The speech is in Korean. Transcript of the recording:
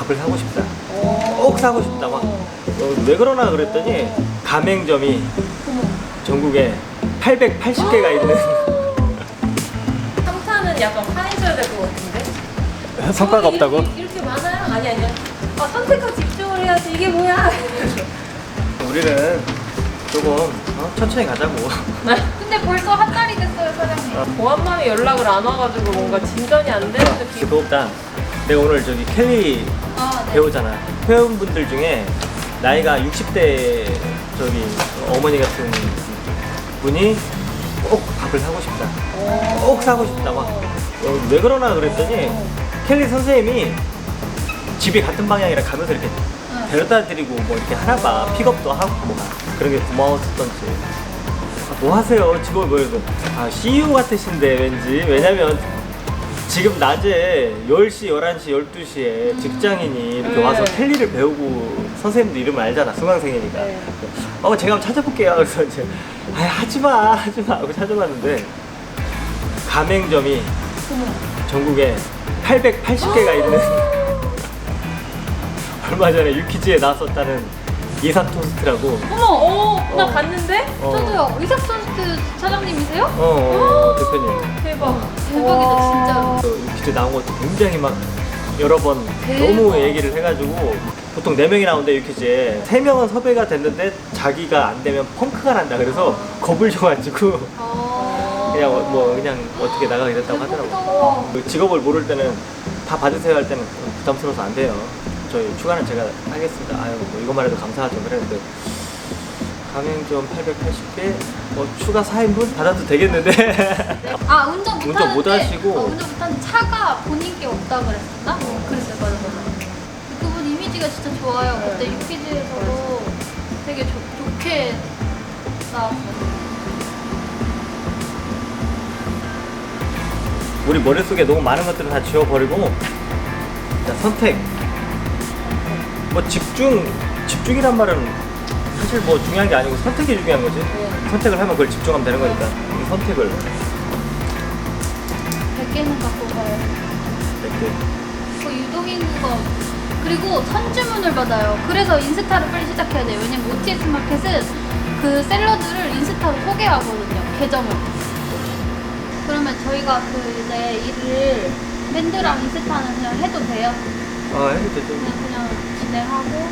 밥을 사고 싶다. 꼭 사고 싶다. 막. 어, 왜 그러나 그랬더니 가맹점이 전국에 880개가 있는 삼사는 약간 파해줘야 될 것 같은데? 성과가 이렇게- 없다고? 이렇게 많아요? 아니 아니요. 아, 선택과 집중을 해야지 이게 뭐야? 우리는 조금 어, 천천히 가자고. 근데 벌써 한 달이 됐어요, 사장님. 보안만이 연락을 안 와가지고 뭔가 진전이 안 되는 느낌. 그거보다 내가 오늘 저기 켈리 아, 네. 배우잖아. 회원분들 중에 나이가 60대 저기 어머니 같은 분이 꼭 밥을 사고 싶다. 꼭 사고 싶다. 막. 어, 왜 그러나 그랬더니 켈리 선생님이 집이 같은 방향이라 가면서 이렇게 데려다 드리고 뭐 이렇게 하나 봐. 픽업도 하고 뭐가 그런 게 고마웠었던지. 아, 뭐 하세요? 직업이 뭐예요? 아, CEO 같으신데 왠지. 왜냐면 지금 낮에 10시, 11시, 12시에 직장인이 이렇게 네. 와서 텔리를 배우고 선생님도 이름을 알잖아. 수강생이니까. 네. 어, 제가 한번 찾아볼게요. 그래서 이제, 아 하지 마, 하지 마. 하고 찾아봤는데, 가맹점이 전국에 880개가 있는, 얼마 전에 유키즈에 나왔었다는 이사 토스트라고. 어머, 어, 나 어. 갔는데? 어, 저도요. 의사선수 사장님이세요? 어, 어, 대표님. 대박. 대박이다, 진짜로. 그 유키즈 나온 것도 굉장히 막 여러 번 대박. 너무 얘기를 해가지고 보통 4명이 나오는데 유키즈에 3명은 섭외가 됐는데 자기가 안 되면 펑크가 난다 그래서 겁을 줘가지고 아. 그냥 어- 뭐 그냥 어떻게 나가게 됐다고 하더라고 대박이다. 그 직업을 모를 때는 다 받으세요 할 때는 부담스러워서 안 돼요 저희 추가는 제가 하겠습니다 아유 뭐 이것만 해도 감사하죠 그랬는데 가맹점 880개 뭐 추가 4인분 받아도 되겠는데 아, 운전 못하는데. 운전 못 하시고. 어, 운전 못 하는데 차가 본인께 없다 그랬었나? 그랬어요, 맞아, 맞아. 그분 이미지가 진짜 좋아요. 그때 유퀴즈에서도 되게 좋, 좋게 나왔어요. 우리 머릿속에 너무 많은 것들을 다 지워버리고 자, 선택 뭐 집중 집중이란 말은 사실 뭐 중요한 게 아니고 선택이 중요한 거지 선택을 하면 그걸 집중하면 되는 거니까 이 선택을 100개는 갖고 가요. 이렇게 그 유동인구가 그리고 선주문을 받아요. 그래서 인스타를 빨리 시작해야 돼요. 왜냐면 OTS 마켓은 그 셀러들을 인스타로 소개하거든요. 계정을. 그러면 저희가 그 이제 일을 밴드랑 인스타는 그냥 해도 돼요. 아 해도 되죠 그냥 그냥 진행하고